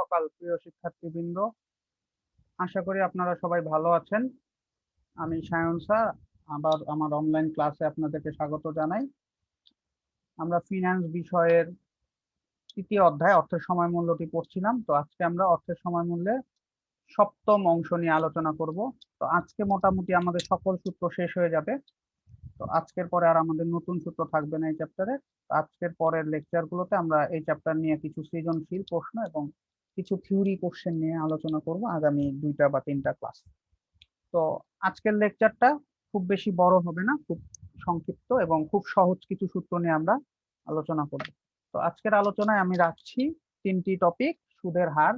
সকাল প্রিয় শিক্ষার্থীবৃন্দ। আশা করি আপনারা সবাই ভালো আছেন। আমি সায়ন স্যার, আবার আমার অনলাইন ক্লাসে আপনাদেরকে স্বাগত জানাই। আমরা ফিনান্স বিষয়ের তৃতীয় অধ্যায় অর্থের সময় মূল্যটি পড়ছিলাম। তো আজকে আমরা অর্থের সময় মূল্যে সপ্তম অংশ নিয়ে আলোচনা করব। তো আজকে মোটামুটি আমাদের সকল সূত্র শেষ হয়ে যাবে। তো আজকের পরে আর আমাদের নতুন সূত্র থাকবে না এই চ্যাপ্টারে আজকের পরের লেকচার গুলোতে আমরা এই চ্যাপ্টার নিয়ে কিছু সৃজনশীল প্রশ্ন এবং কিছু থিওরি কোশ্চেন নিয়ে আলোচনা করব আগামী দুইটা বা তিনটা ক্লাস তো আজকের লেকচারটা খুব বেশি বড় হবে না, খুব সংক্ষিপ্ত এবং খুব সহজ কিছু সূত্র নিয়ে আমরা আলোচনা করব। তো আজকের আলোচনায় আমি রাখছি তিনটি টপিক সুদের হার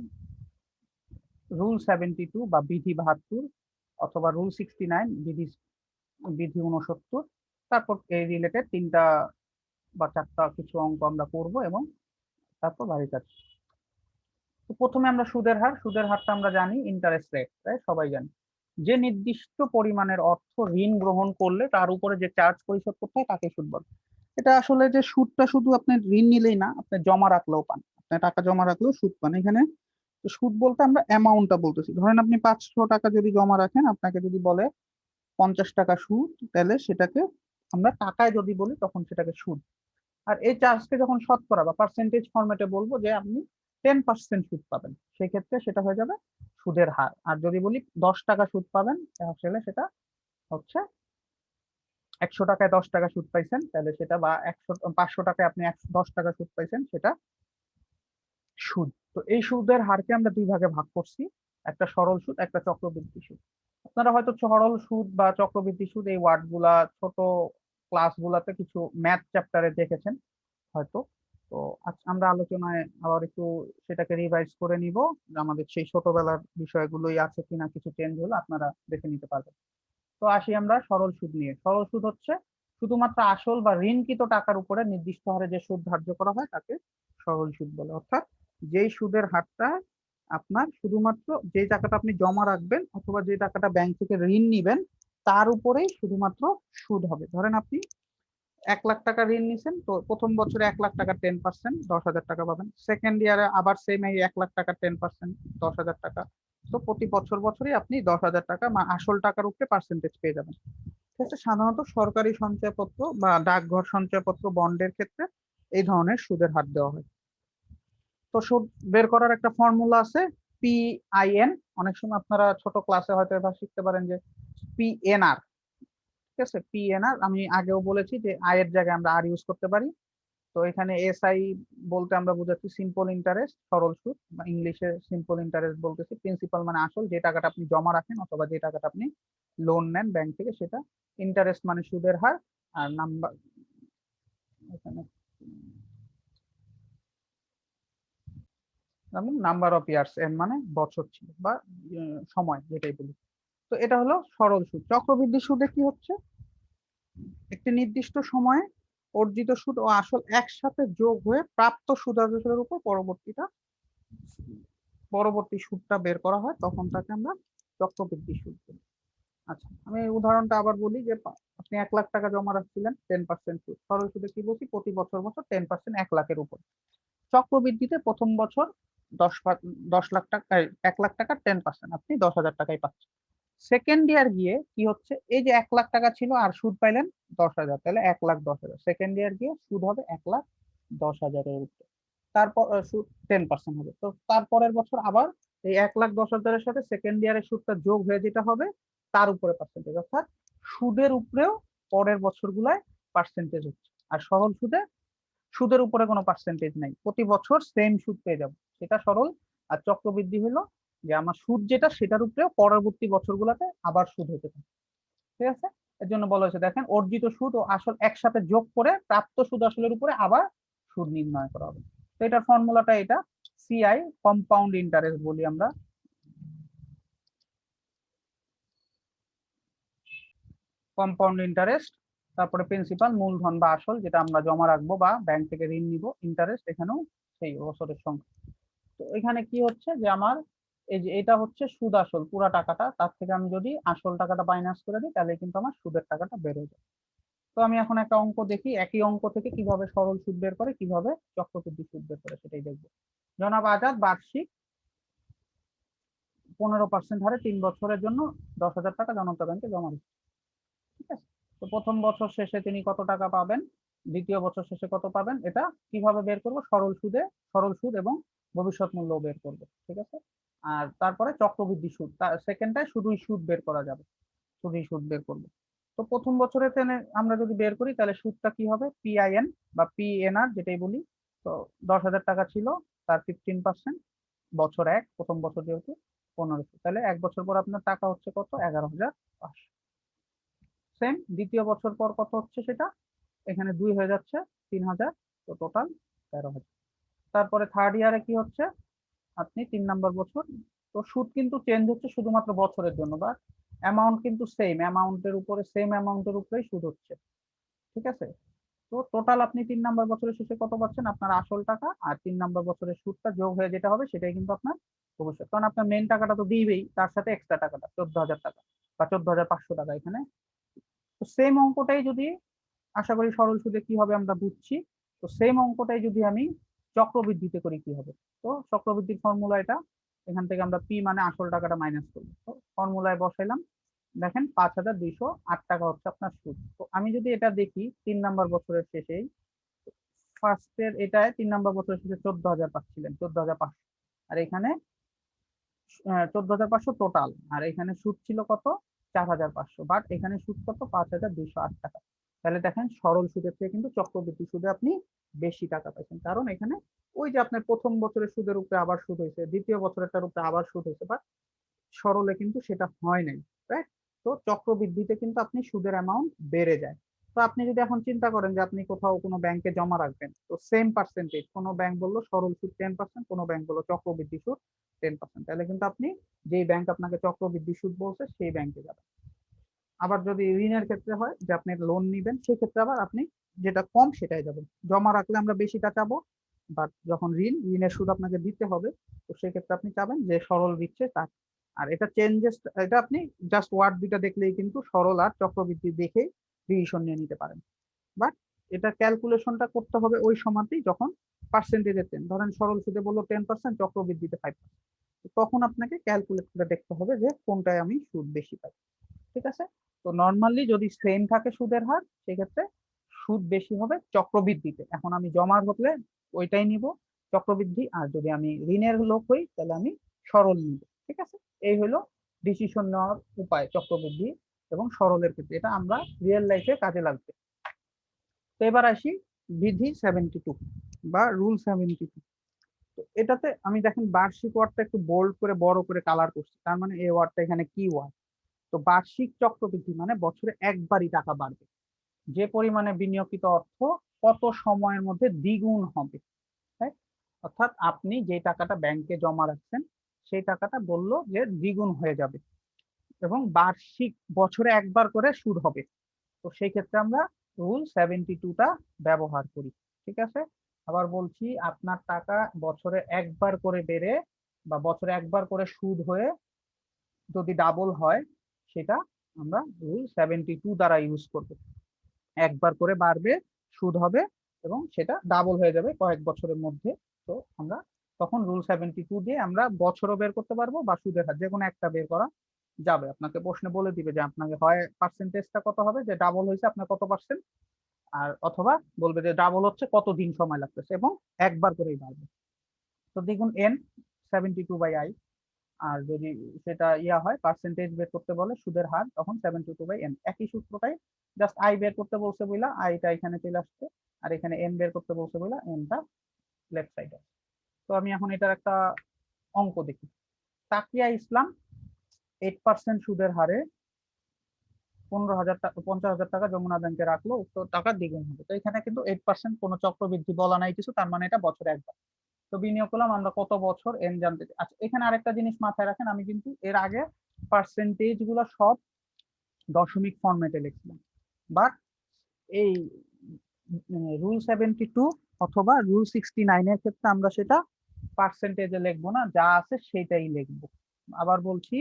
রুল সেভেন্টি টু বা বিধি বাহাত্তর অথবা রুল সিক্সটি নাইন বিধি বিধি উনসত্তর তারপর এই রিলেটেড তিনটা বা চারটা কিছু অঙ্ক আমরা করব এবং তারপর বাড়ি কাজ তো প্রথমে আমরা সুদের হার, সুদের হারটা আমরা জানি ইন্টারেস্ট রেট তাই সবাই জানি। যে নির্দিষ্ট পরিমাণের অর্থ ঋণ গ্রহণ করলে তার উপরে যে চার্জ পরিশোধ করতে হয়, তাকে সুদ বলে। এটা আসলে যে সুদটা শুধু আপনি ঋণ নিলেই না, আপনি জমা রাখলেও পান। আপনি টাকা জমা রাখলেও সুদ পান। এখানে সুদ বলতে আমরা অ্যামাউন্টটা বলতেছি। ধরেন আপনি পাঁচশো টাকা যদি জমা রাখেন, আপনাকে যদি বলে পঞ্চাশ টাকা সুদ, তাহলে সেটাকে আমরা টাকায় যদি বলি, তখন সেটাকে সুদ। আর এই চার্জকে যখন শতকরা বা পার্সেন্টেজ ফর্মেটে বলব যে আপনি টেন পার্সেন্ট সুদ পাবেন। সেই ক্ষেত্রে সেটা হয়ে যাবে সুদের হার। আর যদি বলি দশ টাকা সুদ পাবেন, তাহলে সেটা হচ্ছে একশো টাকায় দশ টাকা সুদ পাইছেন, তাহলে সেটা বা একশো, পাঁচশো টাকায় আপনি একশো দশ টাকা সুদ পাইছেন, সেটা সুদ। তো এই সুদের হারকে আমরা দুই ভাগে ভাগ করছি, একটা সরল সুদ, একটা চক্রবৃদ্ধি সুদ। আপনারা হয়তো সরল সুদ বা চক্রবৃদ্ধি সুদ এই ওয়ার্ডগুলা, ছোট ক্লাস গুলাতে কিছু ম্যাথ চ্যাপ্টারে দেখেছেন, হয়তো। তো আমরা আলোচনায় আবার একটু সেটাকে রিভাইজ করে নিব আমাদের সেই ছোটবেলার বিষয়গুলোই আছে কিনা, কিছু চেঞ্জ হলো আপনারা দেখে নিতে পারবেন। তো আসি আমরা সরল সুদ নিয়ে। সরল সুদ হচ্ছে শুধুমাত্র আসল বা ঋণকৃত টাকার উপরে নির্দিষ্ট হারে যে সুদ ধার্য করা হয় তাকে সরল সুদ বলে। অর্থাৎ যেই সুদের হারটা আপনার শুধুমাত্র যে টাকাটা আপনি জমা রাখবেন অথবা যে টাকাটা ব্যাংক থেকে ঋণ নিবেন, তার উপরেই শুধুমাত্র সুদ হবে। ধরেন আপনি এক লাখ টাকা ঋণ নিছেন, তো প্রথম বছরে এক লাখ টাকা টেন পার্সেন্ট দশ হাজার টাকা পাবেন। সেকেন্ড ইয়ারে আবার সেম এই এক লাখ টাকা টেন পার্সেন্ট দশ হাজার টাকা। তো প্রতি বছর বছরই আপনি দশ হাজার টাকা আসল টাকার উপরে পার্সেন্টেজ পেয়ে যাবেন। ঠিক আছে? সাধারণত সরকারি সঞ্চয়পত্র বা ডাকঘর সঞ্চয়পত্র, বন্ডের ক্ষেত্রে এই ধরনের সুদের হার দেওয়া হয়। তো সুদ বের করার একটা ফর্মুলা আছে পিআইএন অনেক সময় আপনারা ছোট ক্লাসে হয়তো এবার শিখতে পারেন যে পিএনআর ঠিক আছে? পিএনআর আমি আগেও বলেছি যে আয়ের জায়গায় আমরা আর ইউজ করতে পারি। তো এখানে এসআই বলতে আমরা বুঝাচ্ছি সিম্পল ইন্টারেস্ট সরল সুদ, বা ইংলিশে সিম্পল ইন্টারেস্ট বলতেছি। প্রিন্সিপাল মানে আসল, যে টাকাটা আপনি জমা রাখেন অথবা যে টাকাটা আপনি লোন নেন ব্যাংক থেকে, সেটা ইন্টারেস্ট মানে সুদের হার আর নাম্বার এখানে নাম্বার অফ ইয়ার্স এর মানে বছর ছিল বা সময়, যেটাই বলি। তো এটা হলো সরল সুদ চক্রবৃদ্ধি সুদে কি হচ্ছে? একটি নির্দিষ্ট সময়ে অর্জিত সুদ ও আসল একসাথে যোগ হয়ে প্রাপ্ত সুদাদেশের উপর পরবর্তীটা, পরবর্তী সুদটা বের করা হয়, তখন তাকে আমরা চক্রবৃদ্ধি সুদ বলি। আচ্ছা আমি উদাহরণটা আবার বলি যে আপনি এক লাখ টাকা জমা রাখছিলেন টেন পার্সেন্ট সুদ সরল সুদে কি বলছি? প্রতি বছর বছর টেন পার্সেন্ট এক লাখের উপর। চক্রবৃদ্ধিতে প্রথম বছর দশ দশ লাখ টাকা এক লাখ টাকা টেন পার্সেন্ট আপনি দশ হাজার টাকাই পাচ্ছেন। সেকেন্ড ইয়ার গিয়ে কি হচ্ছে? এই যে এক লাখ টাকা ছিল, আর সুদ পাইলেন দশ হাজার। তাহলে এক লাখ দশ হাজার। সেকেন্ড ইয়ার গিয়ে সুদ হবে এক লাখ দশ হাজারের উপরে। তারপর সুদ টেন পার্সেন্ট হবে। তো তারপরের বছর আবার এই এক লাখ দশ হাজারের সাথে সেকেন্ড ইয়ারের সুদটা যোগ হয়ে যেটা হবে, তার উপরে পার্সেন্টেজ অর্থাৎ সুদের উপরেও পরের বছরগুলায় পার্সেন্টেজ হচ্ছে। আর সরল সুদে, সুদের উপরে কোনো পার্সেন্টেজ নাই। প্রতি বছর সেম সুদ পেয়ে যাব। সেটা সরল আর চক্রবৃদ্ধি হলো যে আমার সুদ যেটা সেটার উপরেও পরবর্তী বছরগুলোতে আবার সুদ হতে থাকে ঠিক আছে? এর জন্য বলা হয়েছে, দেখেন, অর্জিত সুদ ও আসল একসাথে যোগ করে প্রাপ্ত সুদ আসলের উপরে আবার সুদ নির্ণয় করা হবে। তো এটার ফর্মুলাটা এটা সিআই কম্পাউন্ড ইন্টারেস্ট বলি আমরা। কম্পাউন্ড ইন্টারেস্ট তারপরে প্রিন্সিপাল মূলধন বা আসল, যেটা আমরা জমা রাখব বা ব্যাংক থেকে ঋণ নিব ইন্টারেস্ট এখানেও সেই বছরের সংখ্যা। তো এখানে কি হচ্ছে যে আমার এটা হচ্ছে সুদ আসল, পুরো টাকাটা। তার থেকে আমি যদি আসল টাকাটা মাইনাস করে দিই, তাহলে কিন্তু আমার সুদের টাকাটা বেড়ে যায়। তো আমি এখন একটা অঙ্ক দেখি, একই অঙ্ক থেকে কীভাবে সরল সুদ বের করে, কীভাবে চক্রবৃদ্ধি সুদ বের করে, সেটাই দেখব। জনাব আজাদ, বার্ষিক পনেরো পার্সেন্ট হারে তিন বছরের জন্য দশ হাজার টাকা জনতা ব্যাংকে জমা দিচ্ছে। ঠিক আছে? তো প্রথম বছর শেষে তিনি কত টাকা পাবেন? দ্বিতীয় বছর শেষে কত পাবেন? এটা কীভাবে বের করব? সরল সুদে, সরল সুদ এবং ভবিষ্যৎ মূল্য বের করব। ঠিক আছে? আর তারপরে চক্রবৃদ্ধি সুদ। সেকেন্ডটায় শুধুই সুদ বের করা যাবে, শুধুই সুদ বের করব। তো প্রথম বছরে আমরা যদি বের করি, তাহলে সুদটা কি হবে? পিআইএন বা পিএনআর যেটাই বলি। তো দশ হাজার টাকা ছিল, তার ফিফটিন পার্সেন্ট বছর এক, প্রথম বছর যেহেতু পনেরোশো তাহলে এক বছর পর আপনার টাকা হচ্ছে কত? এগারো হাজার পাঁচশো। সেম দ্বিতীয় বছর পর কত হচ্ছে সেটা? এখানে দুই হয়ে যাচ্ছে তিন হাজার, তো টোটাল তেরো হাজার। তারপরে থার্ড ইয়ারে কি হচ্ছে? আপনি তিন নাম্বার বছর। তো সুদ কিন্তু চেঞ্জ হচ্ছে শুধুমাত্র বছরের জন্য বা অ্যামাউন্ট কিন্তু সেম অ্যামাউন্টের উপরে সেম অ্যামাউন্টের উপরেই সুদ হচ্ছে। ঠিক আছে? তো টোটাল আপনি তিন নাম্বার বছরের শেষে কত পাচ্ছেন? আপনার আসল টাকা আর তিন নাম্বার বছরের সুদটা যোগ হয়ে যেটা হবে সেটাই কিন্তু আপনার ভবিষ্যৎ কারণ আপনার মেন টাকাটা তো দিবেই, তার সাথে এক্সট্রা টাকাটা চোদ্দ হাজার টাকা বা চোদ্দ হাজার পাঁচশো টাকা এখানে। তো সেম অঙ্কটাই যদি আশা করি সরল সুদে কি হবে আমরা বুঝছি। তো সেম অঙ্কটাই যদি আমি চক্রবৃদ্ধিতে করি কি হবে? তো চক্রবৃদ্ধির ফর্মুলা এটা। এখান থেকে আমরা পি মানে আসল টাকাটা মাইনাস করব তো ফর্মুলায় বসাইলাম। দেখেন পাঁচ হাজার দুইশো আট টাকা হচ্ছে আপনার সুদ। তো আমি যদি এটা দেখি, তিন নাম্বার বছরের শেষেই ফার্স্টের এটায় তিন নাম্বার বছরের শেষে চোদ্দ হাজার পাচ্ছিলেন, চোদ্দ হাজার পাঁচশো। আর এখানে চোদ্দ হাজার পাঁচশো টোটাল আর এখানে সুদ ছিল কত? চার হাজার পাঁচশো। বাট এখানে সুদ কত? পাঁচ হাজার দুইশো আট টাকা। তাহলে দেখেন সরল সুদের থেকে কিন্তু চক্রবৃদ্ধি সুদে আপনি বেশি টাকা পাইছেন। কারণ এখানে ওই যে আপনার প্রথম বছরের সুদের উপরে আবার সুদ হয়েছে, দ্বিতীয় বছরেরটার উপরে আবার সুদ হয়েছে বাট সরলে কিন্তু সেটা হয় নাই রাইট তো চক্রবৃদ্ধিতে কিন্তু আপনি সুদের অ্যামাউন্ট বেড়ে যায়। তো আপনি যদি এখন চিন্তা করেন যে আপনি কোথাও কোনো ব্যাংকে জমা রাখবেন, তো সেম পার্সেন্টেজ কোনো ব্যাংক বলল সরল সুদ টেন পার্সেন্ট কোনো ব্যাংক বলল চক্রবৃদ্ধি সুদ টেন পার্সেন্ট তাহলে কিন্তু আপনি যেই ব্যাংক আপনাকে চক্রবৃদ্ধি সুদ বলছে, সেই ব্যাংকে যাবেন। আবার যদি ঋণের ক্ষেত্রে হয় যে আপনি লোন নিবেন সেই ক্ষেত্রে আবার আপনি যেটা কম সেটাই যাবেন জমা রাখলে আমরা বেশিটা চাবো বাট যখন ঋণ, ঋণের সুদ আপনাকে দিতে হবে, তো সেক্ষেত্রে আপনি চাবেন যে সরল দিচ্ছে তার। আর এটা চেঞ্জেস এটা আপনি জাস্ট ওয়ার্ড দুইটা দেখলেই কিন্তু সরল আর চক্রবৃদ্ধি দেখে ডিসিশন নিয়ে নিতে পারেন। বাট এটা ক্যালকুলেশনটা করতে হবে ওই সময়তেই যখন পার্সেন্টেজের টেন ধরেন সরল সুদে বলল টেন পার্সেন্ট চক্রবৃদ্ধিতে ফাইভ পার্সেন্ট তখন আপনাকে ক্যালকুলেট করে দেখতে হবে যে কোনটায় আমি সুদ বেশি পাই। ঠিক আছে? তো নর্মালি যদি সেম থাকে সুদের হার, সেক্ষেত্রে সুদ বেশি হবে চক্রবৃদ্ধিতে। এখন আমি জমার হলে ওইটাই নিব, চক্রবৃদ্ধি। আর যদি আমি ঋণের লোক হই, তাহলে আমি সরল নিব, ঠিক আছে? এই হলো ডিসিশন নেওয়ার উপায়, চক্রবৃদ্ধি এবং সরলের ক্ষেত্রে। এটা আমরা রিয়েল লাইফে কাজে লাগবে। তো এবার আসি বিধি সেভেন্টি টু বা রুল সেভেন্টি টু তো এটাতে আমি দেখেন বার্ষিক ওয়ার্ডটা একটু বোল্ড করে, বড় করে কালার করছি। তার মানে এই ওয়ার্ডটা এখানে কি ওয়ার্ড তো বার্ষিক চক্রবৃদ্ধি মানে বছরে একবারই টাকা বাড়বে। যে পরিমাণে বিনিয়োগিত অর্থ কত সময়ের মধ্যে দ্বিগুণ হবে অর্থাৎ আপনি যে টাকাটা ব্যাংকে জমা রাখছেন, সেই টাকাটা বলল যে দ্বিগুণ হয়ে যাবে এবং বার্ষিক বছরে একবার করে সুদ হবে। তো সেই ক্ষেত্রে আমরা রুল সেভেন্টি টুটা ব্যবহার করি, ঠিক আছে? আবার বলছি আপনার টাকা বছরে একবার করে বেড়ে বা বছরে একবার করে সুদ হয়ে যদি ডাবল হয় সেটা আমরা রুল সেভেন্টি টু দ্বারা ইউজ করব। একবার করে বাড়বে, সুদ হবে এবং সেটা ডাবল হয়ে যাবে কয়েক বছরের মধ্যে। তো আমরা তখন রুল সেভেন্টি টু দিয়ে আমরা বছরও বের করতে পারব বা সুদের হার যে কোনো একটা বের করা যাবে। আপনাকে প্রশ্নে বলে দিবে যে আপনাকে হয় পার্সেন্টেজটা কত হবে, যে ডাবল হয়েছে আপনার কত পার্সেন্ট আর অথবা বলবে যে ডাবল হচ্ছে কত দিন সময় লাগতেছে এবং একবার করেই বাড়বে। তো দেখুন N seventy two by I R যদি সেটা ইয়া হয় পার্সেন্টেজ বের করতে বলে সুদের হার, তখন সেভেন্টি টু বাই এন একই সূত্রটাই জাস্ট আই বের করতে বলছে বইলা আইটা এখানে চলে আসছে, আর এখানে এন বের করতে বলছে বইলা এনটা লেফট সাইডে তো আমি এখন এটার একটা অঙ্ক দেখি। তাকিয়া ইসলাম এইট পার্সেন্ট সুদের হারে পনেরো হাজার টাকা পঞ্চাশ হাজার টাকা যমুনা ব্যাংকে রাখল তো টাকা দ্বিগুণ হবে। তো এখানে কিন্তু এইট পার্সেন্ট কোনো চক্রবৃদ্ধি বলা নাই কিছু, তার মানে এটা বছরে একবার। তো বিনিয়োগ করলাম, আমরা কত বছর এন জানতে আচ্ছা এখানে আরেকটা জিনিস মাথায় রাখেন, আমি কিন্তু এর আগে পার্সেন্টেজগুলো সব দশমিক ফর্মেটে লিখছিলাম। বাট এই রুল সেভেন্টি টু অথবা রুল সিক্সটি নাইনের ক্ষেত্রে আমরা সেটা পার্সেন্টেজে লিখব না, যা আছে সেটাই লিখব। আবার বলছি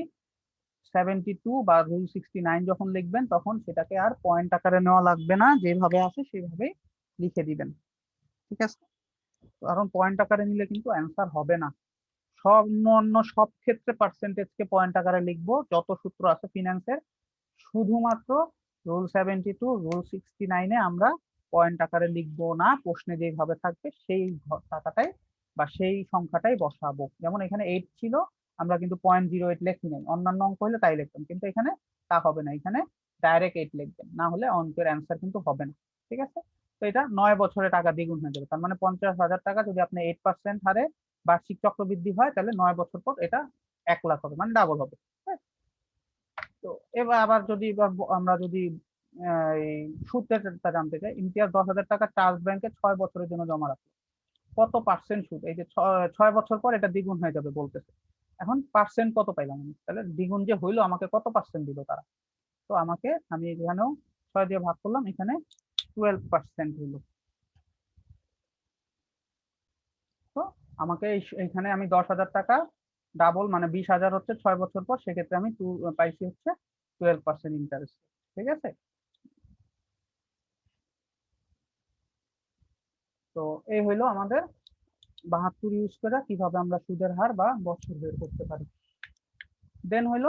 সেভেন্টি টু বা রুল সিক্সটি নাইন যখন লিখবেন, তখন সেটাকে আর পয়েন্ট আকারে নেওয়া লাগবে না, যেভাবে আছে সেভাবে লিখে দিবেন। ঠিক আছে? কারণ পয়েন্ট আকারে নিলে কিন্তু অ্যান্সার হবে না। সব অন্য সব ক্ষেত্রে পার্সেন্টেজকে পয়েন্ট আকারে লিখব, যত সূত্র আছে ফিনান্সের শুধুমাত্র rule seventy two rule sixty নাইনে আমরা পয়েন্ট আকারে লিখব না, প্রশ্নে যেভাবে থাকবে সেই টাকাটাই বা সেই সংখ্যাটাই বসাবো। যেমন এখানে এইট ছিল, আমরা কিন্তু পয়েন্ট জিরো এইট লিখি নাই। অন্যান্য অঙ্ক হলে তাই লিখতাম, কিন্তু এখানে তা হবে না। এখানে ডাইরেক্ট এইট লিখবেন, না হলে অঙ্কের অ্যান্সার কিন্তু হবে না। ঠিক আছে? তো এটা নয় বছরে টাকা দ্বিগুণ হয়ে যাবে। তার মানে পঞ্চাশ হাজার টাকা যদি আপনি এইট পার্সেন্ট হারে বার্ষিক চক্রবৃদ্ধি হয়, তাহলে নয় বছর পর এটা এক লাখ হবে মানে ডাবল হবে। হ্যাঁ? তো এবার আবার যদি আমরা যদি সুদটা জানতে চাই, ইমতিয়াজ দশ হাজার টাকা ট্রাস্ট ব্যাংকে ছয় বছরের জন্য জমা রাখল। কত পার্সেন্ট সুদ? এই যে ছয় বছর পর এটা দ্বিগুণ হয়ে যাবে বলতেছে। এখন পার্সেন্ট কত পাইলাম আমি? তাহলে দ্বিগুণ যে হইল, আমাকে কত পার্সেন্ট দিল তারা? তো আমাকে আমি এখানেও ছয় দিয়ে ভাগ করলাম, এখানে টুয়েলভ পার্সেন্ট হইল তো আমাকে এই- এইখানে আমি দশ হাজার টাকা ডাবল মানে বিশ হাজার হচ্ছে ছয় বছর পর, সেক্ষেত্রে আমি টু পাইছি হচ্ছে টুয়েলভ পার্সেন্ট ইন্টারেস্ট ঠিক আছে? তো এই হইল আমাদের বাহাত্তর ইউজ করে কীভাবে আমরা সুদের হার বা বছর বের করতে পারি। দেন হইল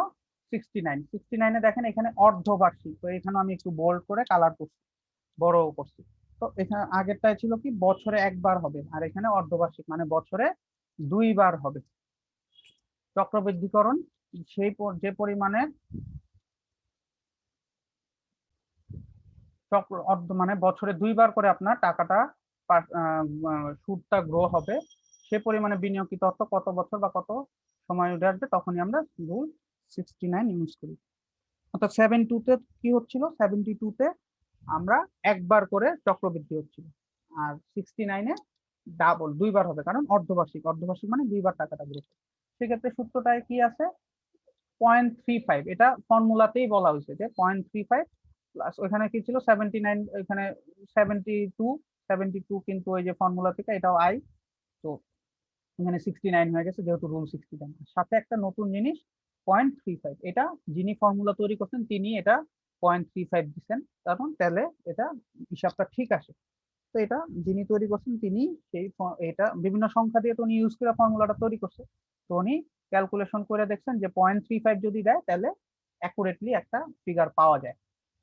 সিক্সটি নাইন সিক্সটি নাইনে দেখেন এখানে অর্ধবার্ষিক, তো এখানে আমি একটু বোল্ড করে কালার করছি। বড় করছি তো এখানে আগেরটাই ছিল কি, বছরে একবার হবে। আর এখানে অর্ধবার্ষিক মানে বছরে দুইবার হবে। চক্রবৃদ্ধিকরণ, সেই যে পরিমাণে চক্র, অর্ধ মানে বছরে দুইবার করে আপনার টাকাটা সুদটা গ্রো হবে, সে পরিমাণে বিনিয়োগিত অর্থ কত বছর বা কত সময় উঠে আসবে, তখনই আমরা রুল সিক্সটি নাইন ইউজ করি। অর্থাৎ সেভেন টুতে কি হচ্ছিল? সেভেন্টি টুতে আমরা একবার করে চক্রবৃদ্ধি হচ্ছিল। আর সিক্সটি নাইনে ডাবল দুইবার হবে, কারণ অর্ধবার্ষিক। অর্ধবার্ষিক মানে দুইবার টাকাটা গ্রো সেক্ষেত্রে সূত্রটায় কি আছে? পয়েন্ট থ্রি ফাইভ এটা ফর্মুলাতেই বলা হয়েছে যে পয়েন্ট থ্রি ফাইভ প্লাস ওইখানে কি ছিল? সেভেন্টি নাইন এখানে সেভেন্টি টু সেভেন্টি টু কিন্তু ওই যে ফর্মুলা থেকে এটাও আই তো এখানে সিক্সটি নাইন হয়ে গেছে, যেহেতু রুল সিক্সটি নাইন সাথে একটা নতুন জিনিস পয়েন্ট থ্রি ফাইভ এটা যিনি ফর্মুলা তৈরি করছেন, তিনি এটা পয়েন্ট থ্রি ফাইভ দিচ্ছেন কারণ তাহলে এটা হিসাবটা ঠিক আসে। তো এটা যিনি তৈরি করছেন তিনি সেই এটা বিভিন্ন সংখ্যা দিয়ে তো উনি ইউজ করে ফর্মুলাটা তৈরি করছে। তো উনি ক্যালকুলেশন করে দেখছেন যে পয়েন্ট থ্রি ফাইভ যদি দেয়, তাহলে অ্যাকুরেটলি একটা ফিগার পাওয়া যায়।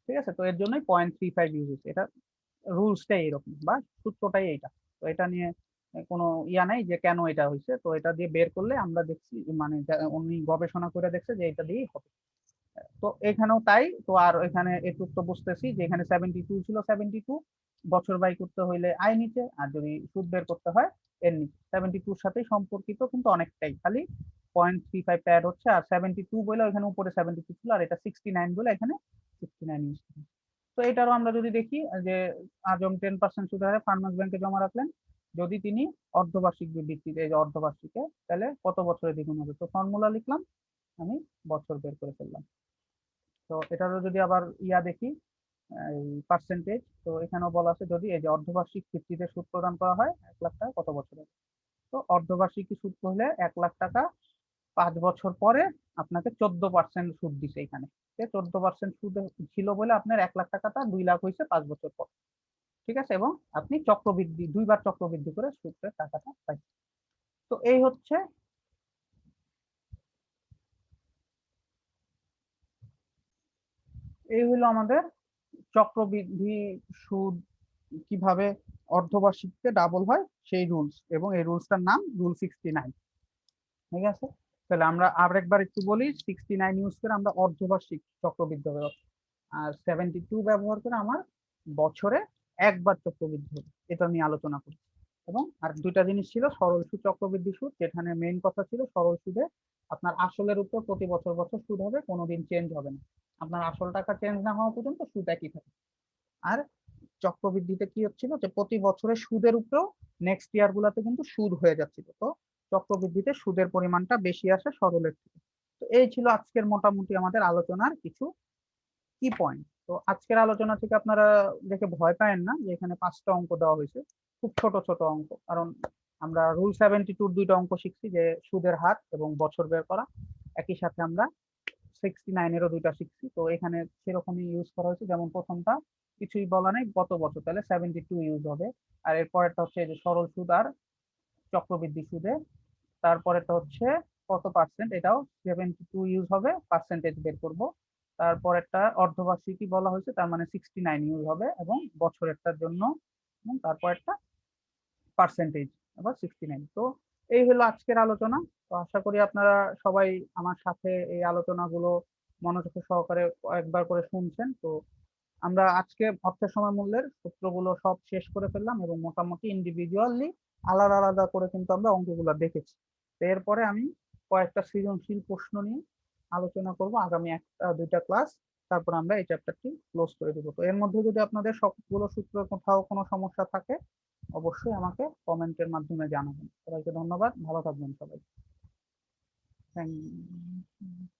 ঠিক আছে? তো এর জন্যই পয়েন্ট থ্রি ফাইভ ইউজ হচ্ছে এটা রুলসটাই এরকম বা সূত্রটাই এইটা। তো এটা নিয়ে কোনো ইয়া নাই যে কেন এটা হয়েছে তো এটা দিয়ে বের করলে আমরা দেখছি মানে উনি গবেষণা করে দেখছে যে এটা দিয়েই হবে। তো এখানেও তাই। তো আর এখানে এটুক তো বুঝতেছি যে এখানে সেভেন্টি টু ছিল সেভেন্টি টু বছর বাই করতে হইলে আয় নিচে, আর যদি সুদ বের করতে হয়, এর নিচে। সেভেন্টি টুর সাথেই সম্পর্কিত কিন্তু অনেকটাই খালি। পয়েন্ট থ্রি ফাইভ অ্যাড হচ্ছে, আর সেভেন্টি টু বলে এখানে উপরে সেভেন্টি টু ছিল, আর এটা সিক্সটি নাইন বলে এখানে সিক্সটি নাইন তো এটারও আমরা যদি দেখি, যে আজম টেন পার্সেন্ট সুদ হারে ফার্মার্স ব্যাংকে জমা রাখলেন, যদি তিনি অর্ধবার্ষিক যে ভিত্তিতে এই যে অর্ধবার্ষিকে, তাহলে কত বছরে দ্বিগুণ হবে? তো ফর্মুলা লিখলাম, আমি বছর বের করে ফেললাম। তো এটারও যদি আবার ইয়া দেখি পার্সেন্টেজ তো এখানেও বলা আছে যদি এই যে অর্ধবার্ষিক ভিত্তিতে সুদ প্রদান করা হয়, এক লাখ টাকা কত বছরে তো অর্ধবার্ষিকী সুদ হলে এক লাখ টাকা পাঁচ বছর পরে আপনাকে চোদ্দ পার্সেন্ট সুদ দিছে এখানে। চোদ্দ পার্সেন্ট সুদ ছিল বলে আপনার এক লাখ টাকাটা দুই লাখ হয়েছে পাঁচ বছর পর। ঠিক আছে? এবং আপনি চক্রবৃদ্ধি, দুইবার চক্রবৃদ্ধি করে সুদের টাকাটা পাইছেন। তো এই হচ্ছে এই হলো আমাদের চক্রবৃদ্ধি সুদ কীভাবে অর্ধবার্ষিকীতে ডাবল হয়, সেই রুলস এবং এই রুলসটার নাম রুল সিক্সটি নাইন ঠিক আছে? তাহলে আমরা আর একবার একটু বলি সিক্সটি নাইন ইউজ করে আমরা অর্ধবার্ষিক চক্রবৃদ্ধি আর সেভেন্টি টু ব্যবহার করে আমার বছরে একবার চক্রবৃদ্ধি এটা নিয়ে আলোচনা করি। এবং আর দুইটা জিনিস ছিল, সরল সুদ, চক্রবৃদ্ধি সুদ, যেখানে মেইন কথা ছিল সরল সুদে আপনার আসলের উপর প্রতি বছর বছর সুদ হবে, কোনোদিন চেঞ্জ হবে না। আপনার আসল টাকা চেঞ্জ না হওয়া পর্যন্ত সুদ একই থাকে। আর চক্রবৃদ্ধিতে কি হচ্ছিল যে প্রতি বছরের সুদের উপরেও নেক্সট ইয়ার গুলাতে কিন্তু সুদ হয়ে যাচ্ছিল। তো চক্রবৃদ্ধিতে সুদের পরিমাণটা বেশি আসে সরলের থেকে। তো এই ছিল আজকের মোটামুটি আমাদের আলোচনার কিছু কি পয়েন্ট তো আজকের আলোচনা থেকে আপনারা দেখে ভয় পায়েন না যে এখানে পাঁচটা অঙ্ক দেওয়া হয়েছে। খুব ছোট ছোট অঙ্ক। কারণ আমরা রুল সেভেন্টি টুর দুইটা অঙ্ক শিখছি যে সুদের হার এবং বছর বের করা। একই সাথে আমরা সিক্সটি নাইনেরও দুইটা শিখছি তো এখানে সেরকমই ইউজ করা হয়েছে। যেমন প্রথমটা, কিছুই বলা নেই, গত বছর। তাহলে সেভেন্টি টু ইউজ হবে। আর এরপরেরটা হচ্ছে যে সরল সুদ আর চক্রবৃদ্ধি সুদে। তারপরেটা হচ্ছে কত পার্সেন্ট এটাও সেভেন্টি টু ইউজ হবে পার্সেন্টেজ বের করব। তারপরেরটা অর্ধবার্ষিকী বলা হয়েছে, তার মানে সিক্সটি নাইন ইউজ হবে এবং বছরেরটার জন্য, এবং তারপরেরটা পার্সেন্টেজ আবার সিক্সটি নাইন তো এই হলো আজকের আলোচনা। তো আশা করি আপনারা সবাই আমার সাথে এই আলোচনাগুলো মনোযোগ সহকারে একবার করে শুনছেন। তো আমরা আজকে অর্থের সময় মূল্যের সূত্রগুলো সব শেষ করে ফেললাম এবং মোটামুটি ইন্ডিভিজুয়ালি আলাদা আলাদা করে কিন্তু আমরা অঙ্কগুলো দেখেছি। তো এরপরে আমি কয়েকটা সৃজনশীল প্রশ্ন নিয়ে আলোচনা করব। আগামী একটা, দুইটা ক্লাস তারপর আমরা এই চ্যাপ্টারটি ক্লোজ করে দেবো। তো এর মধ্যে যদি আপনাদের সবগুলো সূত্র কোথাও কোনো সমস্যা থাকে অবশ্যই আমাকে কমেন্টের মাধ্যমে জানাবেন। সবাইকে ধন্যবাদ। ভালো থাকবেন সবাই। থ্যাংক